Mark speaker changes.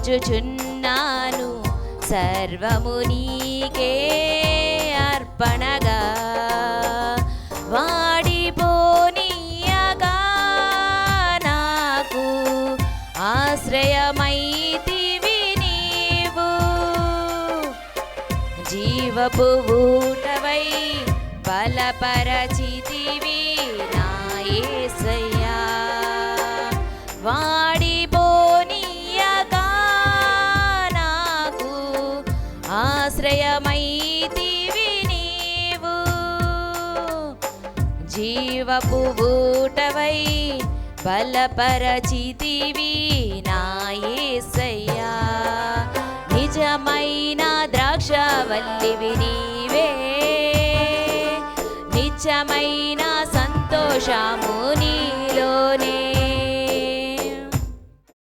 Speaker 1: అర్పించుచున్నాను సర్వము నీకే అర్పణగా. వాడిపోనీయగా నాకు ఆశ్రయమైతివి నీవు. జీవపు ఊటవై బలపరచితివి ఆశ్రయమైతివి నీవు. జీవపు ఊటవై బలపరచితివి నాయేసయ్యా నిజమైన ద్రాక్షవల్లివి నీవే. నిజమైన సంతోషము